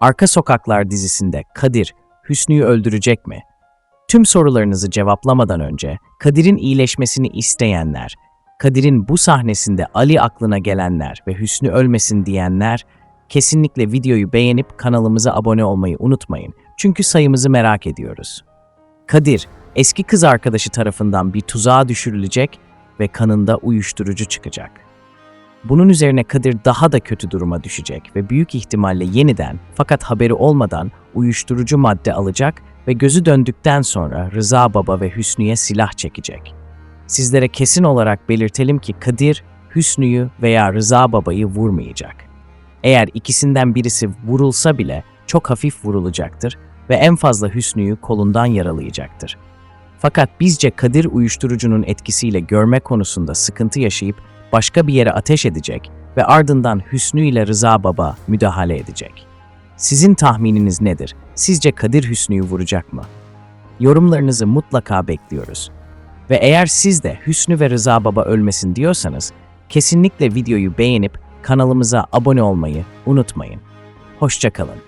Arka Sokaklar dizisinde Kadir, Hüsnü'yü öldürecek mi? Tüm sorularınızı cevaplamadan önce Kadir'in iyileşmesini isteyenler, Kadir'in bu sahnesinde Ali aklına gelenler ve Hüsnü ölmesin diyenler kesinlikle videoyu beğenip kanalımıza abone olmayı unutmayın. Çünkü sayımızı merak ediyoruz. Kadir, eski kız arkadaşı tarafından bir tuzağa düşürülecek ve kanında uyuşturucu çıkacak. Bunun üzerine Kadir daha da kötü duruma düşecek ve büyük ihtimalle yeniden fakat haberi olmadan uyuşturucu madde alacak ve gözü döndükten sonra Rıza Baba ve Hüsnü'ye silah çekecek. Sizlere kesin olarak belirtelim ki Kadir, Hüsnü'yü veya Rıza Baba'yı vurmayacak. Eğer ikisinden birisi vurulsa bile çok hafif vurulacaktır ve en fazla Hüsnü'yü kolundan yaralayacaktır. Fakat bizce Kadir uyuşturucunun etkisiyle görme konusunda sıkıntı yaşayıp başka bir yere ateş edecek ve ardından Hüsnü ile Rıza Baba müdahale edecek. Sizin tahmininiz nedir? Sizce Kadir Hüsnü'yü vuracak mı? Yorumlarınızı mutlaka bekliyoruz. Ve eğer siz de Hüsnü ve Rıza Baba ölmesin diyorsanız kesinlikle videoyu beğenip kanalımıza abone olmayı unutmayın. Hoşçakalın.